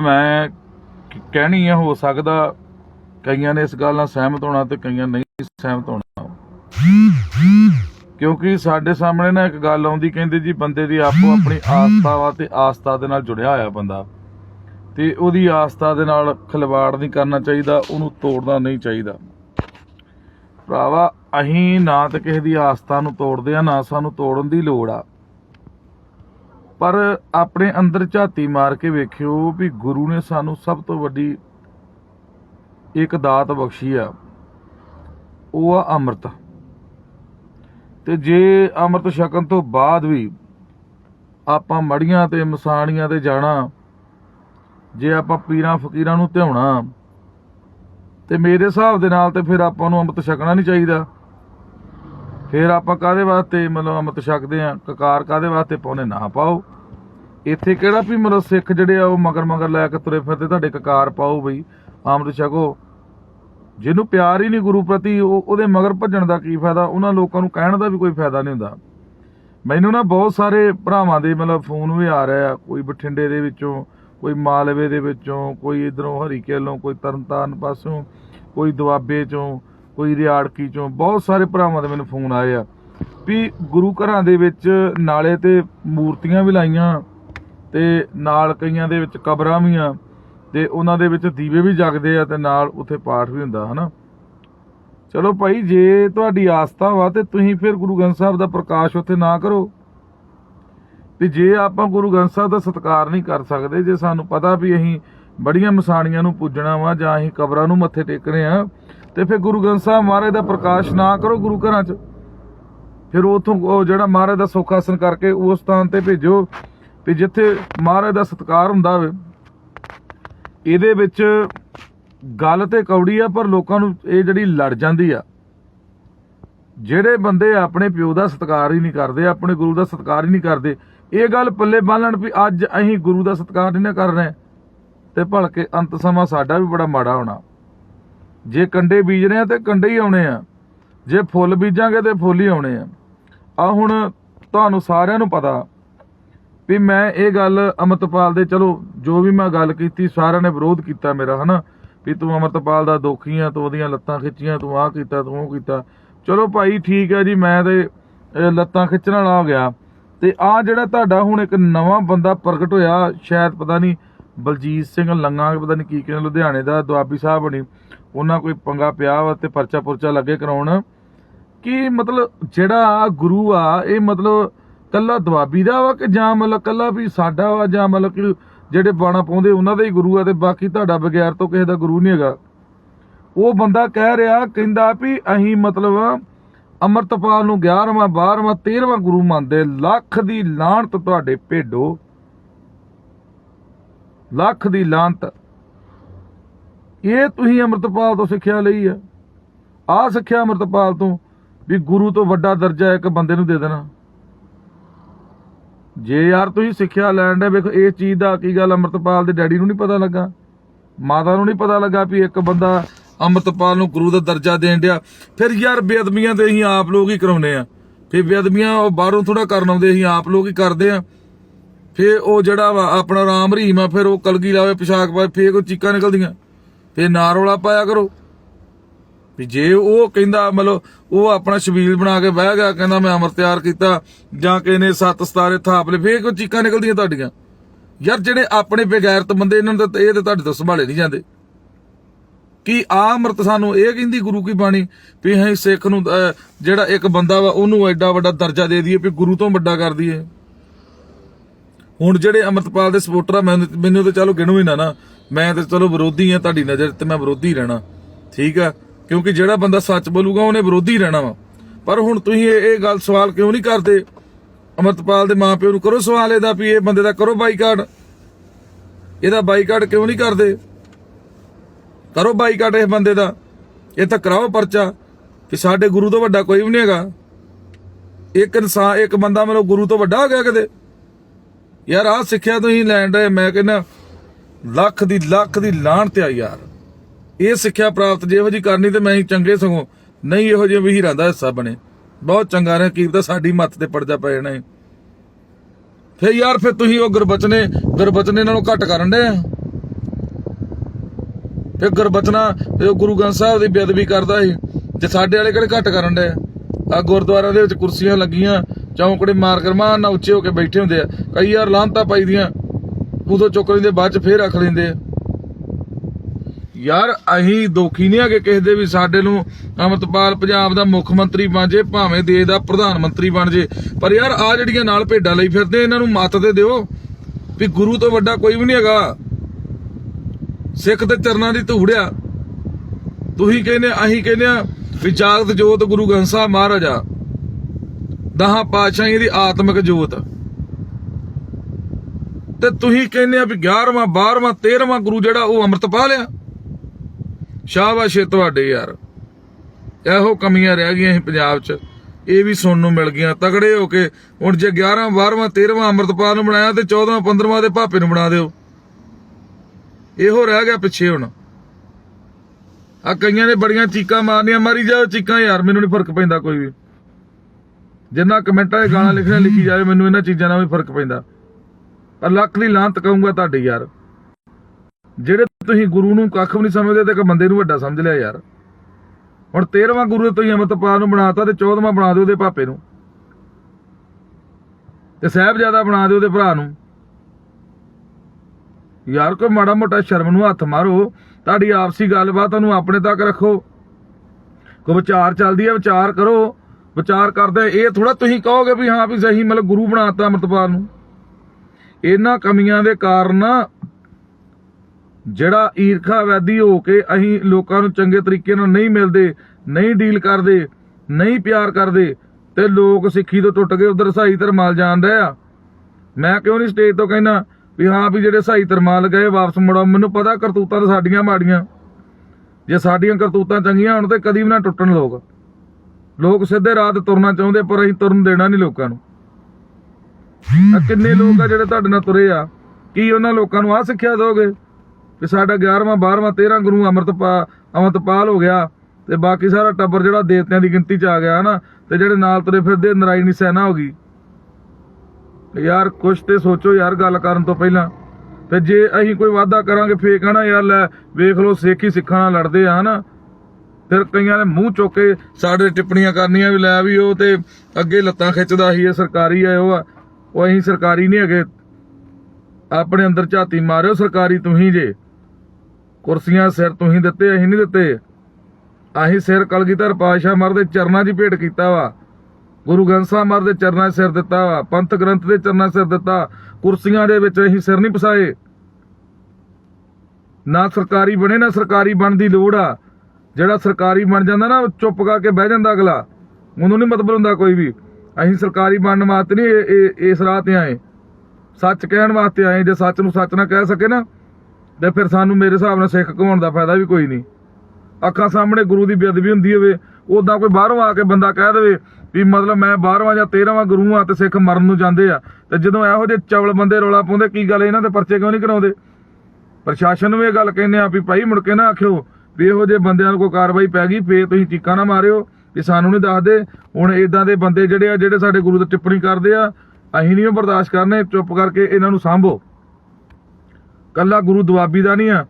ਮੈਂ ਕਹਿਣੀ ਆ, ਹੋ ਸਕਦਾ ਕਈਆਂ ਨੇ ਇਸ ਗੱਲ ਨਾਲ ਸਹਿਮਤ ਹੋਣਾ ਤੇ ਕਈਆਂ ਨਹੀਂ ਸਹਿਮਤ ਹੋਣਾ। ਕਿਉਂਕਿ ਸਾਡੇ ਸਾਹਮਣੇ ਨਾ ਇੱਕ ਗੱਲ ਆਉਂਦੀ, ਕਹਿੰਦੇ ਜੀ ਬੰਦੇ ਦੀ ਆਪੋ ਆਪਣੀ ਆਸਥਾ ਵਾ ਤੇ ਆਸਥਾ ਦੇ ਨਾਲ ਜੁੜਿਆ ਹੋਇਆ ਬੰਦਾ। ਤੇ ਉਹਦੀ ਆਸਥਾ ਦੇ ਨਾਲ ਖਿਲਵਾੜ ਨਹੀਂ ਕਰਨਾ ਚਾਹੀਦਾ, ਉਹਨੂੰ ਤੋੜਨਾ ਨਹੀਂ ਚਾਹੀਦਾ। ਭਰਾਵਾ ਅਹੀਂ ਨਾ ਤੇ ਕਿਸੇ ਦੀ ਆਸਥਾ ਨੂੰ ਤੋੜਦੇ ਆ, ਨਾ ਸਾਨੂੰ ਤੋੜਨ ਦੀ ਲੋੜ ਆ। ਪਰ ਆਪਣੇ ਅੰਦਰ ਝਾਤੀ ਮਾਰ ਕੇ ਵੇਖਿਓ ਵੀ ਗੁਰੂ ਨੇ ਸਾਨੂੰ ਸਭ ਤੋਂ ਵੱਡੀ ਇੱਕ ਦਾਤ ਬਖਸ਼ੀ ਆ। ਉਹ ਆ ਅੰਮ੍ਰਿਤ। ਤੇ ਜੇ ਅੰਮ੍ਰਿਤ ਛਕਣ ਤੋਂ ਬਾਅਦ ਵੀ ਆਪਾਂ ਮੜੀਆਂ ਤੇ ਮਸਾਣੀਆਂ ਤੇ ਜਾਣਾ, ਜੇ ਆਪਾਂ ਪੀਰਾਂ ਫਕੀਰਾਂ ਨੂੰ ਧਿਆਉਣਾ, ਤੇ ਮੇਰੇ ਹਿਸਾਬ ਦੇ ਨਾਲ ਤੇ ਫਿਰ ਆਪਾਂ ਨੂੰ ਅੰਮ੍ਰਿਤ ਛਕਣਾ ਨਹੀਂ ਚਾਹੀਦਾ। ਫਿਰ ਆਪਾਂ ਕਾਦੇ ਵਾਸਤੇ ਮਤਲਬ ਅੰਮ੍ਰਿਤ ਛਕਦੇ ਆ? ਕਕਾਰ ਕਾਦੇ ਵਾਸਤੇ ਪਾਉਨੇ ਨਾ ਪਾਓ। ਇੱਥੇ ਕਿਹੜਾ ਵੀ ਮਤਲਬ ਸਿੱਖ ਜਿਹੜੇ ਆ ਉਹ ਮਗਰ ਮਗਰ ਲੈ ਕੇ ਤੁਰੇ ਫਿਰਦੇ, ਤੁਹਾਡੇ ਕਕਾਰ ਪਾਓ ਬਈ, ਆਮਦ ਛਕੋ। ਜਿਹਨੂੰ ਪਿਆਰ ਹੀ ਨਹੀਂ ਗੁਰੂ ਪ੍ਰਤੀ, ਉਹ ਉਹਦੇ ਮਗਰ ਭੱਜਣ ਦਾ ਕੀ ਫਾਇਦਾ? ਉਹਨਾਂ ਲੋਕਾਂ ਨੂੰ ਕਹਿਣ ਦਾ ਵੀ ਕੋਈ ਫਾਇਦਾ ਨਹੀਂ ਹੁੰਦਾ। ਮੈਨੂੰ ਨਾ ਬਹੁਤ ਸਾਰੇ ਭਰਾਵਾਂ ਦੇ ਮਤਲਬ ਫੋਨ ਵੀ ਆ ਰਿਹਾ ਆ, ਕੋਈ ਬਠਿੰਡੇ ਦੇ ਵਿੱਚੋਂ, ਕੋਈ ਮਾਲਵੇ ਦੇ ਵਿੱਚੋਂ, ਕੋਈ ਇਧਰੋਂ ਹਰੀਕੇਲੋਂ, ਕੋਈ ਤਰਨਤਾਰਨ ਪਾਸੋਂ, ਕੋਈ ਦੁਆਬੇ ਚੋਂ, ਕੋਈ ਰਿਆੜਕੀ ਚੋਂ, ਬਹੁਤ ਸਾਰੇ ਭਰਾਵਾਂ ਦੇ ਮੈਨੂੰ ਫੋਨ ਆਏ ਆ। ਵੀ ਗੁਰੂ ਘਰਾਂ ਦੇ ਵਿੱਚ ਨਾਲੇ ਤੇ ਮੂਰਤੀਆਂ ਵੀ ਲਾਈਆਂ ਤੇ ਨਾਲ ਕਈਆਂ ਦੇ ਵਿੱਚ ਕਬਰਾਂ ਵੀ ਆ, ਤੇ ਉਹਨਾਂ ਦੇ ਵਿੱਚ ਦੀਵੇ ਵੀ ਜਗਦੇ ਆ ਤੇ ਨਾਲ ਉੱਥੇ ਪਾਠ ਵੀ ਹੁੰਦਾ, ਹਨਾ? ਚਲੋ ਭਾਈ, ਜੇ ਤੁਹਾਡੀ ਆਸਥਾ ਵਾ ਤੇ ਤੁਸੀਂ ਫਿਰ ਗੁਰੂ ਗ੍ਰੰਥ ਸਾਹਿਬ ਦਾ ਪ੍ਰਕਾਸ਼ ਉੱਥੇ ਨਾ ਕਰੋ। ਤੇ ਜੇ ਆਪਾਂ ਗੁਰੂ ਗ੍ਰੰਥ ਸਾਹਿਬ ਦਾ ਸਤਿਕਾਰ ਨਹੀਂ ਕਰ ਸਕਦੇ, ਜੇ ਸਾਨੂੰ ਪਤਾ ਵੀ ਅਸੀਂ ਬੜੀਆਂ ਮਸਾਣੀਆਂ ਨੂੰ ਪੂਜਣਾ ਵਾ ਜਾਂ ਅਸੀਂ ਕਬਰਾਂ ਨੂੰ ਮੱਥੇ ਟੇਕਣੇ ਆ, ਤੇ ਫਿਰ ਗੁਰੂ ਗ੍ਰੰਥ ਸਾਹਿਬ ਮਹਾਰਾਜ ਦਾ ਪ੍ਰਕਾਸ਼ ਨਾ ਕਰੋ ਗੁਰੂ ਘਰਾਂ 'ਚ। ਫਿਰ ਉਥੋਂ ਜਿਹੜਾ ਮਹਾਰਾਜ ਦਾ ਸੁਖਾਸਨ ਕਰਕੇ ਉਸ ਸਥਾਨ ਤੇ ਭੇਜੋ। ਵੀ ਜਿੱਥੇ ਮਹਾਰਾਜ ਦਾ ਸਤਿਕਾਰ ਹੁੰਦਾ ਹੋਵੇ, ਇਹਦੇ ਵਿੱਚ ਗੱਲ ਤੇ ਕੌੜੀ ਆ, ਪਰ ਲੋਕਾਂ ਨੂੰ ਇਹ ਜਿਹੜੀ ਲੜ ਜਾਂਦੀ ਆ, ਜਿਹੜੇ ਬੰਦੇ ਆਪਣੇ ਪਿਓ ਦਾ ਸਤਿਕਾਰ ਹੀ ਨਹੀਂ ਕਰਦੇ, ਆਪਣੇ ਗੁਰੂ ਦਾ ਸਤਿਕਾਰ ਹੀ ਨਹੀਂ ਕਰਦੇ, ਇਹ ਗੱਲ ਪੱਲੇ ਬੰਨਣ ਵੀ ਅੱਜ ਅਸੀਂ ਗੁਰੂ ਦਾ ਸਤਿਕਾਰ ਨਹੀਂ ਨਾ ਕਰ ਰਹੇ, ਤੇ ਭਲਕੇ ਅੰਤ ਸਮਾਂ ਸਾਡਾ ਵੀ ਬੜਾ ਮਾੜਾ ਹੋਣਾ। ਜੇ ਕੰਡੇ ਬੀਜ ਰਹੇ ਆ ਤੇ ਕੰਡੇ ਹੀ ਆਉਣੇ ਆ, ਜੇ ਫੁੱਲ ਬੀਜਾਂਗੇ ਤੇ ਫੁੱਲ ਹੀ ਆਉਣੇ ਆ। ਆ ਹੁਣ ਤੁਹਾਨੂੰ ਸਾਰਿਆਂ ਨੂੰ ਪਤਾ ਵੀ ਮੈਂ ਇਹ ਗੱਲ ਅਮਰਤਪਾਲ ਦੇ, ਚਲੋ, ਜੋ ਵੀ ਮੈਂ ਗੱਲ ਕੀਤੀ, ਸਾਰਿਆਂ ਨੇ ਵਿਰੋਧ ਕੀਤਾ ਮੇਰਾ, ਹਨਾ? ਵੀ ਤੂੰ ਅਮਰਤਪਾਲ ਦਾ ਦੋਖੀ ਆ, ਤੂੰ ਉਹਦੀਆਂ ਲੱਤਾਂ ਖਿੱਚੀਆਂ, ਤੂੰ ਆਹ ਕੀਤਾ, ਤੂੰ ਉਹ ਕੀਤਾ। ਚਲੋ ਭਾਈ, ਠੀਕ ਹੈ ਜੀ, ਮੈਂ ਤੇ ਲੱਤਾਂ ਖਿੱਚਣ ਵਾਲਾ ਹੋ ਗਿਆ। ਤੇ ਆ ਜਿਹੜਾ ਤੁਹਾਡਾ ਹੁਣ ਇੱਕ ਨਵਾਂ ਬੰਦਾ ਪ੍ਰਗਟ ਹੋਇਆ, ਸ਼ਾਇਦ ਪਤਾ ਨਹੀਂ, ਬਲਜੀਤ ਸਿੰਘ ਲੰਗਾ, ਪਤਾ ਨਹੀਂ ਕੀ ਕਹਿੰਦੇ, ਲੁਧਿਆਣੇ ਦਾ ਦੁਆਬੀ ਸਾਹਿਬ ਬਣੀ। ਉਹਨਾਂ ਕੋਈ ਪੰਗਾ ਪਿਆ ਵਾ ਤੇ ਪਰਚਾ ਪੁਰਚਾ ਲੱਗੇ ਕਰਾਉਣ। ਕਿ ਮਤਲਬ, ਜਿਹੜਾ ਗੁਰੂ ਆ, ਇਹ ਮਤਲਬ ਕੱਲਾ ਦਵਾਬੀ ਦਾ ਵਾ ਕਿ ਜਾਂ ਮਤਲਬ ਕੱਲਾ ਵੀ ਸਾਡਾ ਵਾ ਜਾਂ ਮਤਲਬ ਕਿ ਜਿਹੜੇ ਬਾਣਾ ਪਾਉਂਦੇ ਉਹਨਾਂ ਦਾ ਹੀ ਗੁਰੂ ਆ ਤੇ ਬਾਕੀ ਤੁਹਾਡਾ ਬਗੈਰ ਤੋਂ ਕਿਸੇ ਦਾ ਗੁਰੂ ਨਹੀਂ ਹੈਗਾ। ਉਹ ਬੰਦਾ ਕਹਿ ਰਿਹਾ, ਕਹਿੰਦਾ ਵੀ ਅਸੀਂ ਮਤਲਬ ਅਮਰਤਪਾਲ ਨੂੰ 11ਵਾਂ 12ਵਾਂ 13ਵਾਂ ਗੁਰੂ ਮੰਨਦੇ, ਲੱਖ ਦੀ ਲਾਹਣਤ ਤੁਹਾਡੇ ਭੇਡੋ। ਲੱਖ ਦੀ ਲਾਹਣਤ ਇਹ ਤੁਸੀਂ ਅਮਰਤਪਾਲ ਤੋਂ ਸਿੱਖਿਆ ਲਈ ਆ। ਆ ਸਿੱਖਿਆ ਅਮਰਤਪਾਲ ਤੋਂ ਵੀ ਗੁਰੂ ਤੋਂ ਵੱਡਾ ਦਰਜਾ ਇੱਕ ਬੰਦੇ ਨੂੰ ਦੇ ਦੇਣਾ। ਜੇ ਯਾਰ ਤੁਸੀਂ ਸਿੱਖਿਆ ਲੈਣ ਦੇ ਵੇਖੋ, ਇਸ ਚੀਜ਼ ਦਾ ਕੀ ਗੱਲ ਅਮਰਤਪਾਲ ਦੇ ਡੈਡੀ ਨੂੰ ਨਹੀਂ ਪਤਾ ਲੱਗਾ? ਮਾਤਾ ਨੂੰ ਨਹੀਂ ਪਤਾ ਲੱਗਾ ਵੀ ਇੱਕ ਬੰਦਾ ਅਮਰਤਪਾਲ ਨੂੰ ਗੁਰੂ ਦਾ ਦਰਜਾ ਦੇਣ ਡਿਆ। ਫਿਰ ਯਾਰ ਬੇਅਦਬੀਆਂ ਤੇ ਅਸੀਂ ਆਪ ਲੋਕ ਹੀ ਕਰਾਉਂਦੇ ਆ ਫਿਰ ਬੇਅਦਬੀਆਂ ਉਹ ਬਾਹਰੋਂ ਥੋੜਾ ਕਰਨ ਆਉਂਦੇ, ਅਸੀਂ ਆਪ ਲੋਕ ਹੀ ਕਰਦੇ ਆ ਫਿਰ ਉਹ ਜਿਹੜਾ ਵਾ, ਆਪਣਾ ਰਾਮ ਰਹੀਮ ਆ, ਫਿਰ ਉਹ ਕਲਗੀ ਲਾਵੇ, ਪਿਸ਼ਾਕ ਪਾਏ ਫੇਰ ਕੋਈ ਚੀਕਾਂ ਨਿਕਲਦੀਆਂ। ਫਿਰ ਨਾਰੋਲਾ ਪਾਇਆ ਕਰੋ। ਵੀ ਜੇ ਉਹ ਕਹਿੰਦਾ, ਮਤਲਬ ਉਹ ਆਪਣਾ ਸ਼ਬੀਲ ਬਣਾ ਕੇ ਬਹਿ ਗਿਆ, ਕਹਿੰਦਾ ਮੈਂ ਅਮਰ ਤਿਆਰ ਕੀਤਾ, ਜਾਂ ਕਿਸੇ ਨੇ ਸੱਤ ਸਤਾਰੇ ਥਾਪ ਲਏ, ਫੇਰ ਕੋ ਚੀਕਾਂ ਨਿਕਲਦੀਆਂ ਤੁਹਾਡੀਆਂ? ਯਾਰ ਜਿਹੜੇ ਆਪਣੇ ਬੇਗੈਰਤ ਬੰਦੇ ਇਹਨਾਂ ਨੂੰ ਤਾਂ ਇਹ ਤੇ ਤੁਹਾਡੇ ਤੋਂ ਸੰਭਾਲੇ ਨਹੀਂ ਜਾਂਦੇ। ਕੀ ਆ ਅੰਮ੍ਰਿਤ ਸਾਨੂੰ ਇਹ ਕਹਿੰਦੀ ਗੁਰੂ ਕੀ ਬਾਣੀ? ਵੀ ਅਸੀਂ ਸਿੱਖ ਨੂੰ ਜਿਹੜਾ ਇੱਕ ਬੰਦਾ ਵਾ, ਉਹਨੂੰ ਐਡਾ ਵੱਡਾ ਦਰਜਾ ਦੇ ਦਈਏ ਵੀ ਗੁਰੂ ਤੋਂ ਵੱਡਾ ਕਰ ਦਈਏ। ਹੁਣ ਜਿਹੜੇ ਅੰਮ੍ਰਿਤਪਾਲ ਦੇ ਸਪੋਰਟਰ ਆ, ਮੈਨੂੰ ਮੈਨੂੰ ਤੇ ਚਲੋ ਗਿਣੋ ਹੀ ਨਾ ਨਾ। ਮੈਂ ਤੇ ਚਲੋ ਵਿਰੋਧੀ ਆ, ਤੁਹਾਡੀ ਨਜ਼ਰ ਤੇ ਮੈਂ ਵਿਰੋਧੀ ਰਹਿਣਾ। ਠੀਕ ਆ? ਕਿਉਂਕਿ ਜਿਹੜਾ ਬੰਦਾ ਸੱਚ ਬੋਲੂਗਾ ਉਹਨੇ ਵਿਰੋਧੀ ਰਹਿਣਾ ਵਾ। ਪਰ ਹੁਣ ਤੁਸੀਂ ਇਹ ਇਹ ਗੱਲ ਸਵਾਲ ਕਿਉਂ ਨਹੀਂ ਕਰਦੇ? ਅਮਰਤਪਾਲ ਦੇ ਮਾਪਿਓ ਨੂੰ ਕਰੋ ਸਵਾਲ ਇਹਦਾ ਵੀ ਇਹ ਬੰਦੇ ਦਾ ਕਰੋ ਬਾਈਕਾਟ। ਇਹਦਾ ਬਾਈਕਾਟ ਕਿਉਂ ਨਹੀਂ ਕਰਦੇ? ਕਰੋ ਬਾਈਕਾਟ ਇਸ ਬੰਦੇ ਦਾ। ਇਹ ਤਾਂ ਕਰਾਓ ਪਰਚਾ ਕਿ ਸਾਡੇ ਗੁਰੂ ਤੋਂ ਵੱਡਾ ਕੋਈ ਵੀ ਨਹੀਂ ਹੈਗਾ। ਇੱਕ ਇਨਸਾਨ ਇੱਕ ਬੰਦਾ ਮਤਲਬ ਗੁਰੂ ਤੋਂ ਵੱਡਾ ਹੋ ਗਿਆ ਕਦੇ ਯਾਰ ਆਹ ਸਿੱਖਿਆ ਤੁਸੀਂ ਲੈਣ ਦੇ ਮੈਂ ਕਹਿੰਦਾ, ਲੱਖ ਦੀ ਲੱਖ ਦੀ ਲਾਹਣਤ ਆ ਯਾਰ। ਇਹ ਸਿੱਖਿਆ ਪ੍ਰਾਪਤ ਜਿਹੋ ਇਹੋ ਜੀ ਕਰਨੀ ਤੇ ਮੈਂ ਹੀ ਚੰਗੇ ਸਗੋਂ, ਨਹੀਂ ਇਹੋ ਜਿਹੇ ਵੀਰਾਂ ਦਾ ਹਿੱਸਾ ਬਣੇ। ਬਹੁਤ ਚੰਗਾ ਰਿਹਾ ਕੀ ਤਾਂ ਸਾਡੀ ਮੱਤ ਤੇ ਪਰਜਾ ਪੈ ਜਾਣਾ ਏ। ਫੇ ਯਾਰ ਫੇ ਤੁਸੀਂ ਉਹ ਗੁਰਬਚਨੇ ਗੁਰਬਚਨੇ ਨਾਲੋਂ ਘੱਟ ਕਰਨ ਦੇ ਤੇ ਗੁਰਬਚਨਾ ਗੁਰੂ ਗ੍ਰੰਥ ਸਾਹਿਬ ਦੀ ਬੇਅਦਬੀ ਕਰਦਾ ਸੀ ਤੇ ਸਾਡੇ ਵਾਲੇ ਕਿਹੜੇ ਘੱਟ ਕਰਨ ਦੇ ਆ? ਗੁਰਦੁਆਰਿਆਂ ਦੇ ਵਿੱਚ ਕੁਰਸੀਆਂ ਲੱਗੀਆਂ, ਚੌਂਕੜੇ ਮਾਰ ਕਰ ਮਾਰ ਨਾ ਉੱਚੇ ਹੋ ਕੇ ਬੈਠੇ ਹੁੰਦੇ ਆ। ਕਈ ਯਾਰ ਲਾਂਤਾ ਪਾਈਦੀਆਂ ਉਦੋਂ ਚੁੱਕ ਲੈਂਦੇ ਬਾਅਦ ਚ ਫੇਰ ਰੱਖ ਲੈਂਦੇ ਆ। ਯਾਰ ਅਸੀਂ ਦੋਖੀ ਨਹੀਂ ਹੈਗੇ ਕਿਸੇ ਦੇ ਵੀ, ਸਾਡੇ ਨੂੰ ਅਮਰਤਪਾਲ ਪੰਜਾਬ ਦਾ ਮੁੱਖ ਮੰਤਰੀ ਬਣ ਜੇ, ਭਾਵੇਂ ਦੇਸ਼ ਦਾ ਪ੍ਰਧਾਨ ਮੰਤਰੀ ਬਣ ਜੇ। ਪਰ ਯਾਰ ਆ ਜਿਹੜੀਆਂ ਨਾਲ ਭੇਡਾਂ ਲਈ ਫਿਰਦੇ, ਇਹਨਾਂ ਨੂੰ ਮੱਤ ਤੇ ਦਿਓ ਵੀ ਗੁਰੂ ਤੋਂ ਵੱਡਾ ਕੋਈ ਵੀ ਨਹੀਂ ਹੈਗਾ। ਸਿੱਖ ਦੇ ਚਰਨਾਂ ਦੀ ਧੂੜਿਆ ਤੁਸੀਂ ਕਹਿੰਦੇ ਅਸੀਂ ਕਹਿੰਦੇ ਆ ਵੀ ਜਾਗਤ ਜੋਤ ਗੁਰੂ ਗ੍ਰੰਥ ਸਾਹਿਬ ਮਹਾਰਾਜਾ ਦਹਾਂ ਪਾਤਸ਼ਾਹੀ ਦੀ ਆਤਮਿਕ ਜੋਤ। ਤੇ ਤੁਸੀਂ ਕਹਿੰਦੇ ਆ ਵੀ 11ਵਾਂ 12ਵਾਂ 13ਵਾਂ ਗੁਰੂ ਜਿਹੜਾ ਉਹ ਅੰਮ੍ਰਿਤਪਾਲ ਆ। ਸ਼ਾਬਾਸ਼ ਤੁਹਾਡੇ ਯਾਰ। ਇਹੋ ਕਮੀਆਂ ਰਹਿ ਗਈਆਂ ਸੀ ਪੰਜਾਬ 'ਚ। ਇਹ ਵੀ ਸੁਣਨ ਨੂੰ ਮਿਲ ਗਈਆਂ। ਤਗੜੇ ਹੋ ਕੇ ਹੁਣ ਜੇ 11 12ਵਾਂ 13ਵਾਂ ਅੰਮ੍ਰਿਤਪਾਲ ਨੂੰ ਬਣਾਇਆ ਤੇ 14ਵਾਂ 15ਵਾਂ ਦੇ ਭਾਪੇ ਨੂੰ ਬਣਾ ਦਿਓ। ਇਹੋ ਰਹਿ ਗਿਆ ਪਿੱਛੇ ਹੁਣ। ਆ ਕਈਆਂ ਨੇ ਬੜੀਆਂ ਚੀਕਾਂ ਮਾਰਨੀਆਂ। ਮਾਰੀ ਜਾਓ ਚੀਕਾਂ ਯਾਰ, ਮੈਨੂੰ ਨਹੀਂ ਫ਼ਰਕ ਪੈਂਦਾ ਕੋਈ ਵੀ। ਜਿੰਨਾ ਕਮੈਂਟਾਂ 'ਚ ਗਾਲਾਂ ਲਿਖਣਾ ਲਿਖੀ ਜਾਵੇ, ਮੈਨੂੰ ਇਹਨਾਂ ਚੀਜ਼ਾਂ ਨਾਲ ਵੀ ਫ਼ਰਕ ਪੈਂਦਾ। ਪਰ ਲੱਖ ਦੀ ਲਾਂਤ ਕਹੂੰਗਾ ਤੁਹਾਡੇ ਯਾਰ। ਜਿਹੜੇ ਤੁਸੀਂ ਗੁਰੂ ਨੂੰ ਕੱਖ ਵੀ ਨਹੀਂ ਸਮਝਦੇ ਤੇ ਇੱਕ ਬੰਦੇ ਨੂੰ ਵੱਡਾ ਸਮਝ ਲਿਆ ਯਾਰ। ਹੁਣ 13ਵਾਂ ਗੁਰੂ ਤੁਸੀਂ ਅਮਰਤਪਾਲ ਨੂੰ ਬਣਾਤਾ ਤੇ 14ਵਾਂ ਬਣਾ ਦਿਓ ਉਹਦੇ ਪਾਪੇ ਨੂੰ। ਤੇ ਸਾਹਿਬਜ਼ਾਦਾ ਬਣਾ ਦਿਓ ਉਹਦੇ ਭਰਾ ਨੂੰ। ਯਾਰ ਕੋਈ ਮਾੜਾ ਮੋਟਾ ਸ਼ਰਮ ਨੂੰ ਹੱਥ ਮਾਰੋ। ਤੁਹਾਡੀ ਆਪਸੀ ਗੱਲਬਾਤ ਨੂੰ ਆਪਣੇ ਤੱਕ ਰੱਖੋ। ਕੋਈ ਵਿਚਾਰ ਚੱਲਦੀ ਹੈ ਵਿਚਾਰ ਕਰੋ। ਵਿਚਾਰ ਕਰਦੇ ਇਹ ਥੋੜਾ ਤੁਸੀਂ ਕਹੋਗੇ ਵੀ ਹਾਂ ਵੀ ਸਹੀ ਮਤਲਬ ਗੁਰੂ ਬਣਾਤਾ ਅਮਰਤਪਾਲ ਨੂੰ। ਇਹਨਾਂ ਕਮੀਆਂ ਦੇ ਕਾਰਨ ਜਿਹੜਾ ਈਰਖਾ ਵੈਦੀ ਹੋ ਕੇ ਅਸੀਂ ਲੋਕਾਂ ਨੂੰ ਚੰਗੇ ਤਰੀਕੇ ਨਾਲ ਨਹੀਂ ਮਿਲਦੇ, ਨਹੀਂ ਡੀਲ ਕਰਦੇ, ਨਹੀਂ ਪਿਆਰ ਕਰਦੇ, ਤੇ ਲੋਕ ਸਿੱਖੀ ਤੋਂ ਟੁੱਟ ਗਏ ਉਧਰ ਸਹੀ ਧਰਮਾਲ ਜਾਂਦੇ ਆ। ਮੈਂ ਕਿਉਂ ਨਹੀਂ ਸਟੇਜ ਤੋਂ ਕਹਿਣਾ ਵੀ ਹਾਂ ਵੀ ਜਿਹੜੇ ਸਹੀ ਧਰਮਾਲ ਗਏ ਵਾਪਸ ਮੁੜੋ ਮੈਨੂੰ ਪਤਾ ਕਰਤੂਤਾਂ ਤਾਂ ਸਾਡੀਆਂ ਮਾੜੀਆਂ। ਜੇ ਸਾਡੀਆਂ ਕਰਤੂਤਾਂ ਚੰਗੀਆਂ ਹੋਣ ਤੇ ਕਦੀ ਵੀ ਨਾ ਟੁੱਟਣ ਲੋਕ। ਲੋਕ ਸਿੱਧੇ ਰਾਹ ਤੇ ਤੁਰਨਾ ਚਾਹੁੰਦੇ, ਪਰ ਅਸੀਂ ਤੁਰਨ ਦੇਣਾ ਨਹੀਂ ਲੋਕਾਂ ਨੂੰ। ਕਿੰਨੇ ਲੋਕ ਆ ਜਿਹੜੇ ਤੁਹਾਡੇ ਨਾਲ ਤੁਰੇ ਆ? ਕੀ ਉਹਨਾਂ ਲੋਕਾਂ ਨੂੰ ਆ ਸਿੱਖਿਆ ਦੋਗੇ ਕਿ ਸਾਡਾ 11ਵਾਂ 12ਵਾਂ 13 ਗੁਰੂ ਅੰਮ੍ਰਿਤਪਾ, ਅੰਮ੍ਰਿਤਪਾਲ ਹੋ ਗਿਆ ਤੇ ਬਾਕੀ ਸਾਰਾ ਟੱਬਰ ਜਿਹੜਾ ਦੇਵਤਿਆਂ ਦੀ ਗਿਣਤੀ ਚ ਆ ਗਿਆ ਹਨਾ, ਤੇ ਜਿਹੜੇ ਨਾਲ ਤੁਰੇ ਫਿਰਦੇ ਨਰਾਇਣੀ ਸੈਨਾ ਹੋ ਗਈ। ਯਾਰ ਕੁਛ ਤੇ ਸੋਚੋ ਯਾਰ ਗੱਲ ਕਰਨ ਤੋਂ ਪਹਿਲਾਂ, ਤੇ ਜੇ ਅਸੀਂ ਕੋਈ ਵਾਅਦਾ ਕਰਾਂਗੇ ਫੇਕ ਹਨਾ ਯਾਰ ਲੈ ਵੇਖ ਲਓ, ਸਿੱਖ ਹੀ ਸਿੱਖਾਂ ਨਾਲ ਲੜਦੇ ਆ ਹਨਾ। ਫਿਰ ਕਈਆਂ ਨੇ ਮੂੰਹ ਚੁੱਕ ਕੇ ਸਾਡੇ ਟਿੱਪਣੀਆਂ ਕਰਨੀਆਂ ਵੀ ਲੈ ਵੀ ਉਹ ਤੇ ਅੱਗੇ ਲੱਤਾਂ ਖਿੱਚਦਾ ਸੀ, ਇਹ ਸਰਕਾਰੀ ਆ, ਉਹ ਆ। ਉਹ ਅਸੀਂ ਸਰਕਾਰੀ ਨਹੀਂ ਹੈਗੇ। ਆਪਣੇ ਅੰਦਰ ਝਾਤੀ ਮਾਰਿਓ ਸਰਕਾਰੀ, ਤੁਸੀਂ ਜੇ। ਕੁਰਸੀਆਂ ਸਿਰ ਤੁਸੀਂ ਦਿੱਤੇ, ਅਸੀਂ ਨਹੀਂ ਦਿੱਤੇ। ਅਸੀਂ ਸਿਰ ਕਲਗੀਧਰ ਪਾਸ਼ਾ ਮਰ ਦੇ ਚਰਨਾਂ 'ਚ ਭੇਟ ਕੀਤਾ ਵਾ। ਗੁਰੂ ਗ੍ਰੰਥ ਸਾਹਿਬ ਮਰ ਦੇ ਚਰਨਾਂ 'ਚ ਸਿਰ ਦਿੱਤਾ ਵਾ। ਪੰਥ ਗ੍ਰੰਥ ਦੇ ਚਰਨਾਂ 'ਚ ਸਿਰ ਦਿੱਤਾ। ਕੁਰਸੀਆਂ ਦੇ ਵਿੱਚ ਅਸੀਂ ਸਿਰ ਨਹੀਂ ਪਸਾਏ। ਨਾ ਸਰਕਾਰੀ ਬਣੇ, ਨਾ ਸਰਕਾਰੀ ਬਣਨ ਦੀ ਲੋੜ ਆ। ਜਿਹੜਾ ਸਰਕਾਰੀ ਬਣ ਜਾਂਦਾ ਨਾ, ਉਹ ਚੁੱਪ ਕਰਕੇ ਬਹਿ ਜਾਂਦਾ ਅਗਲਾ। ਉਹਨੂੰ ਨਹੀਂ ਮਤਲਬ ਹੁੰਦਾ ਕੋਈ ਵੀ। ਅਸੀਂ ਸਰਕਾਰੀ ਬਣਨ ਵਾਸਤੇ ਨਹੀਂ ਇਸ ਰਾਹ ਤੇ ਆਏ। ਸੱਚ ਕਹਿਣ ਵਾਸਤੇ ਆਏ। ਜੇ ਸੱਚ ਨੂੰ ਸੱਚ ਨਾ ਕਹਿ ਸਕੇ ਨਾ ਤੇ ਫਿਰ ਸਾਨੂੰ ਮੇਰੇ ਹਿਸਾਬ ਨਾਲ ਸਿੱਖ ਕਹਾਉਣ ਦਾ ਫਾਇਦਾ ਵੀ ਕੋਈ ਨਹੀਂ। ਅੱਖਾਂ ਸਾਹਮਣੇ ਗੁਰੂ ਦੀ ਬੇਅਦਬੀ ਹੁੰਦੀ ਹੋਵੇ ਉਦਾਂ ਕੋਈ ਬਾਹਰੋਂ ਆ ਕੇ ਬੰਦਾ ਕਹਿ ਦੇਵੇ ਵੀ ਮਤਲਬ ਮੈਂ 12ਵਾਂ ਜਾਂ 13ਵਾਂ ਗੁਰੂ ਆ ਤੇ ਸਿੱਖ ਮਰਨ ਨੂੰ ਜਾਂਦੇ ਆ। ਤੇ ਜਦੋਂ ਇਹੋ ਜਿਹੇ ਚਵਲ ਬੰਦੇ ਰੋਲਾ ਪਾਉਂਦੇ, ਕੀ ਗੱਲ ਇਹਨਾਂ ਦੇ ਪਰਚੇ ਕਿਉਂ ਨਹੀਂ ਕਰਾਉਂਦੇ? ਪ੍ਰਸ਼ਾਸਨ ਨੂੰ ਇਹ ਗੱਲ ਕਹਿੰਦੇ ਆ ਵੀ ਭਾਈ ਮੁੜ ਕੇ ਨਾ ਆਖਿਓ ਵੀ ਇਹੋ ਜਿਹੇ ਬੰਦਿਆਂ ਨੂੰ ਕੋਈ ਕਾਰਵਾਈ ਪੈ ਗਈ, ਫੇਰ ਤੁਸੀਂ ਚੀਕਾਂ ਨਾ ਮਾਰਿਓ, ਵੀ ਸਾਨੂੰ ਨਹੀਂ ਦੱਸਦੇ। ਹੁਣ ਇਦਾਂ ਦੇ ਬੰਦੇ ਜਿਹੜੇ ਆ, ਜਿਹੜੇ ਸਾਡੇ ਗੁਰੂ ਤੇ ਟਿੱਪਣੀ ਕਰਦੇ ਆ, ਅਸੀਂ ਨਹੀਂ ਉਹ ਬਰਦਾਸ਼ਤ ਕਰਨੇ, ਚੁੱਪ ਕਰਕੇ ਇਹਨਾਂ ਨੂੰ ਸਾਂਭੋ। ਕੱਲਾ ਗੁਰੂ ਦੁਆਬੀ ਦਾ ਨਹੀਂ ਆ,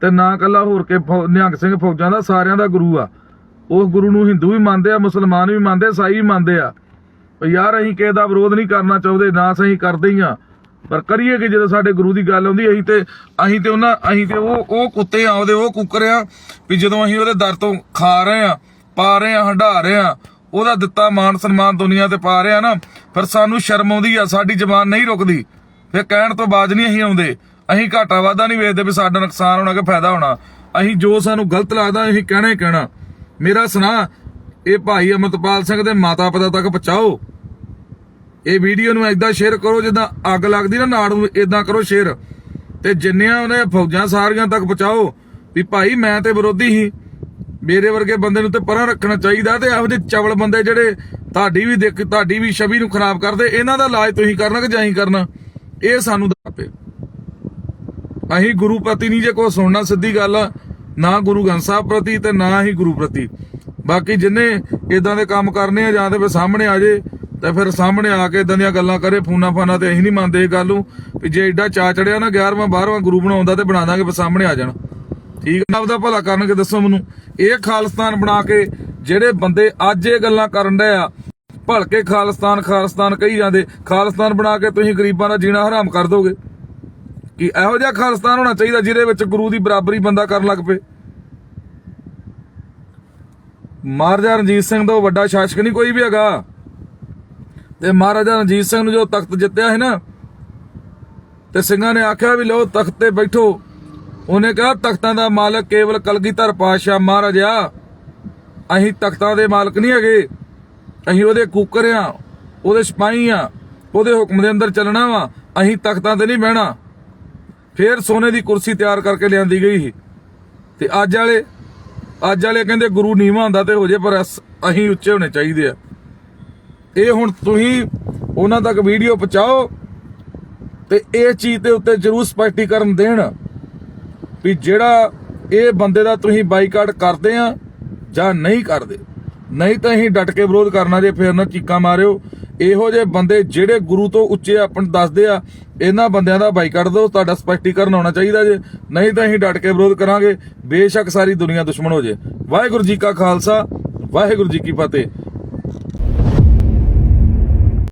ਤੇ ਨਾ ਕੱਲਾ ਹੋਰ ਕੇ ਨਿਹੰਗ ਸਿੰਘ ਫੌਜਾਂ ਦਾ, ਸਾਰਿਆਂ ਦਾ ਗੁਰੂ ਆ। ਉਸ ਗੁਰੂ ਨੂੰ ਹਿੰਦੂ ਵੀ ਮੰਨਦੇ ਆ, ਮੁਸਲਮਾਨ ਵੀ ਮੰਨਦੇ ਸਾਈ ਵੀ ਮੰਨਦੇ ਆ। ਪਰ ਯਾਰ ਅਸੀਂ ਕਿਸੇ ਦਾ ਵਿਰੋਧ ਨਹੀਂ ਕਰਨਾ ਚਾਹੁੰਦੇ, ਨਾ ਅਸੀਂ ਕਰਦੇ ਹੀ ਆ। ਪਰ ਕਰੀਏ ਕਿ ਜਦੋਂ ਸਾਡੇ ਗੁਰੂ ਦੀ ਗੱਲ ਆਉਂਦੀ, ਅਸੀਂ ਤੇ ਅਸੀਂ ਤੇ ਉਹਨਾਂ, ਅਸੀਂ ਤੇ ਉਹ ਉਹ ਕੁੱਤੇ ਆ, ਉਹਦੇ ਉਹ ਕੁੱਕਰ ਆ, ਵੀ ਜਦੋਂ ਅਸੀਂ ਉਹਦੇ ਦਰ ਤੋਂ ਖਾ ਰਹੇ ਆ, ਪਾ ਰਹੇ ਆ, ਹੰਡਾ ਰਹੇ ਆ, ਉਹਦਾ ਦਿੱਤਾ ਮਾਨ ਸਨਮਾਨ ਦੁਨੀਆ ਤੇ ਪਾ ਰਹੇ ਆ ਨਾ, ਫਿਰ ਸਾਨੂੰ ਸ਼ਰਮ ਆਉਂਦੀ ਆ, ਸਾਡੀ ਜ਼ਬਾਨ ਨਹੀਂ ਰੁਕਦੀ। ਫਿਰ ਕਹਿਣ ਤੋਂ ਬਾਜ਼ ਨਹੀਂ ਅਸੀਂ ਆਉਂਦੇ। ਅਸੀਂ ਘਾਟਾ ਵਾਧਾ ਨਹੀਂ ਵੇਖਦੇ ਵੀ ਸਾਡਾ ਨੁਕਸਾਨ ਹੋਣਾ ਕਿ ਫਾਇਦਾ ਹੋਣਾ। ਅਸੀਂ ਜੋ ਸਾਨੂੰ ਗਲਤ ਲੱਗਦਾ, ਅਸੀਂ ਕਹਿਣਾ ਹੀ ਕਹਿਣਾ। ਮੇਰਾ ਸੁਣਾ, ਇਹ ਭਾਈ ਅਮਰਤਪਾਲ ਸਿੰਘ ਦੇ ਮਾਤਾ ਪਿਤਾ ਤੱਕ ਪਹੁੰਚਾਓ। ਇਹ ਵੀਡੀਓ ਨੂੰ ਏਦਾਂ ਸ਼ੇਅਰ ਕਰੋ ਜਿੱਦਾਂ ਅੱਗ ਲੱਗਦੀ ਨਾ, ਨਾੜ ਨੂੰ ਏਦਾਂ ਕਰੋ ਸ਼ੇਅਰ ਤੇ ਜਿੰਨੀਆਂ ਉਹਨੇ ਫੌਜਾਂ ਸਾਰੀਆਂ ਤੱਕ ਪਹੁੰਚਾਓ, ਵੀ ਭਾਈ ਮੈਂ ਤੇ ਵਿਰੋਧੀ ਸੀ। ਮੇਰੇ ਵਰਗੇ ਬੰਦੇ ਨੂੰ ਤੇ ਪਰਾਂ ਰੱਖਣਾ ਚਾਹੀਦਾ ਤੇ ਇਹੋ ਜਿਹੇ ਚਵਲ ਬੰਦੇ ਜਿਹੜੇ ਤੁਹਾਡੀ ਵੀ ਦੇਖ, ਤੁਹਾਡੀ ਵੀ ਛਵੀ ਨੂੰ ਖਰਾਬ ਕਰਦੇ, ਇਹਨਾਂ ਦਾ ਇਲਾਜ ਤੁਸੀਂ ਕਰਨਾ ਕਿ ਜਾਂ ਹੀ ਕਰਨਾ? ਇਹ ਸਾਨੂੰ ਦੱਪੇ ਅਸੀਂ ਗੁਰੂ ਪ੍ਰਤੀ ਨਹੀਂ ਜੇ ਕੋਈ ਸੁਣਨਾ ਸਿੱਧੀ ਗੱਲ, ਨਾ ਗੁਰੂ ਗ੍ਰੰਥ ਸਾਹਿਬ ਪ੍ਰਤੀ ਤੇ ਨਾ ਹੀ ਗੁਰੂ ਪ੍ਰਤੀ। ਬਾਕੀ ਜਿੰਨੇ ਇਦਾਂ ਦੇ ਕੰਮ ਕਰਨੇ ਆ ਜਾਂ ਤੇ ਫਿਰ ਸਾਹਮਣੇ ਆ ਜੇ, ਤੇ ਫਿਰ ਸਾਹਮਣੇ ਆ ਕੇ ਇਦਾਂ ਦੀਆਂ ਗੱਲਾਂ ਕਰੇ, ਫੋਨਾ ਫਾਨਾ ਤੇ ਅਸੀਂ ਨਹੀਂ ਮੰਨਦੇ ਇਹ ਗੱਲ ਨੂੰ, ਵੀ ਜੇ ਐਡਾ ਚਾ ਚੜਿਆ ਨਾ 11ਵਾਂ 12ਵਾਂ ਗੁਰੂ ਬਣਾਉਂਦਾ ਤੇ ਬਣਾ ਦਾਂਗੇ, ਫਿਰ ਸਾਹਮਣੇ ਆ ਜਾਣ। ਠੀਕ ਹੈ ਆਪਦਾ ਭਲਾ ਕਰਨਗੇ ਦੱਸੋ ਮੈਨੂੰ। ਇਹ ਖਾਲਿਸਤਾਨ ਬਣਾ ਕੇ ਜਿਹੜੇ ਬੰਦੇ ਅੱਜ ਇਹ ਗੱਲਾਂ ਕਰਨ ਡਏ ਆ, ਭਲਕੇ ਖਾਲਿਸਤਾਨ ਖਾਲਿਸਤਾਨ ਕਹੀ ਜਾਂਦੇ, ਖਾਲਿਸਤਾਨ ਬਣਾ ਕੇ ਤੁਸੀਂ ਗਰੀਬਾਂ ਦਾ ਜੀਣਾ ਹਰਾਮ ਕਰ ਦੋਗੇ। ਕਿ ਇਹੋ ਜਿਹਾ ਖਾਲਸਤਾਨ ਹੋਣਾ ਚਾਹੀਦਾ ਜਿਹਦੇ ਵਿੱਚ ਗੁਰੂ ਦੀ ਬਰਾਬਰੀ ਬੰਦਾ ਕਰਨ ਲੱਗ ਪਏ। ਮਹਾਰਾਜਾ ਰਣਜੀਤ ਸਿੰਘ ਦਾ ਵੱਡਾ ਸ਼ਾਸਕ ਨਹੀਂ ਕੋਈ ਵੀ ਹੈਗਾ। ਤੇ ਮਹਾਰਾਜਾ ਰਣਜੀਤ ਸਿੰਘ ਨੂੰ ਜੋ ਤਖਤ ਜਿੱਤਿਆ ਹੈ ਨਾ, ਤੇ ਸਿੰਘਾਂ ਨੇ ਆਖਿਆ ਵੀ ਲਓ ਤਖਤ ਤੇ ਬੈਠੋ। ਉਹਨੇ ਕਿਹਾ, ਤਖਤਾਂ ਦਾ ਮਾਲਕ ਕੇਵਲ ਕਲਗੀਧਰ ਪਾਤਸ਼ਾਹ ਮਹਾਰਾਜਾ ਅਸੀਂ ਤਖਤਾਂ ਦੇ ਮਾਲਕ ਨਹੀਂ ਹੈਗੇ। ਅਸੀਂ ਉਹਦੇ ਕੂਕਰ ਆ, ਉਹਦੇ ਸਿਪਾਹੀ ਆ, ਉਹਦੇ ਹੁਕਮ ਦੇ ਅੰਦਰ ਚੱਲਣਾ ਵਾ। ਅਸੀਂ ਤਖਤਾਂ ਤੇ ਨਹੀਂ ਬਹਿਣਾ। ਫਿਰ ਸੋਨੇ ਦੀ ਕੁਰਸੀ ਤਿਆਰ ਕਰਕੇ ਲਿਆਂਦੀ ਗਈ ਸੀ। ਤੇ ਅੱਜ ਵਾਲੇ ਅੱਜ ਵਾਲੇ ਕਹਿੰਦੇ ਗੁਰੂ ਨੀਵਾਂ ਹੁੰਦਾ ਤੇ ਹੋ ਜੇ, ਪਰ ਅਸੀਂ ਉੱਚੇ ਹੋਣੇ ਚਾਹੀਦੇ ਆ। ਇਹ ਹੁਣ ਤੁਸੀਂ ਉਹਨਾਂ ਤੱਕ ਵੀਡੀਓ ਪਹੁੰਚਾਓ ਤੇ ਇਹ ਚੀਜ਼ ਦੇ ਉੱਤੇ ਜਰੂਰ ਸਪਸ਼ਟੀਕਰਨ ਦੇਣ ਵੀ ਜਿਹੜਾ ਇਹ ਬੰਦੇ ਦਾ ਤੁਸੀਂ ਬਾਈਕਾਟ ਕਰਦੇ ਆ ਜਾਂ ਨਹੀਂ ਕਰਦੇ। ਨਹੀਂ ਤਾਂ ਅਸੀਂ ਡਟ ਕੇ ਵਿਰੋਧ ਕਰਨਾ ਜੇ ਫਿਰ ਨਾ ਚੀਕਾਂ ਮਾਰਿਓ। ਇਹੋ ਜਿਹੇ ਬੰਦੇ ਜਿਹੜੇ ਗੁਰੂ ਤੋਂ ਉੱਚੇ ਆਪਣ ਦੱਸਦੇ ਆ, ਇਹਨਾਂ ਬੰਦਿਆਂ ਦਾ ਬਾਈਕਾਟ ਦੋ ਤੁਹਾਡਾ ਸਪਸ਼ਟੀਕਰਨ ਹੋਣਾ ਚਾਹੀਦਾ ਜੇ। ਨਹੀਂ ਤਾਂ ਅਸੀਂ ਡਟ ਕੇ ਵਿਰੋਧ ਕਰਾਂਗੇ। ਬੇਸ਼ੱਕ ਸਾਰੀ ਦੁਨੀਆ ਦੁਸ਼ਮਣ ਹੋ ਜੇ। ਵਾਹਿਗੁਰੂ ਜੀ ਕਾ ਖਾਲਸਾ, ਵਾਹਿਗੁਰੂ ਜੀ ਕੀ ਫਤਿਹ।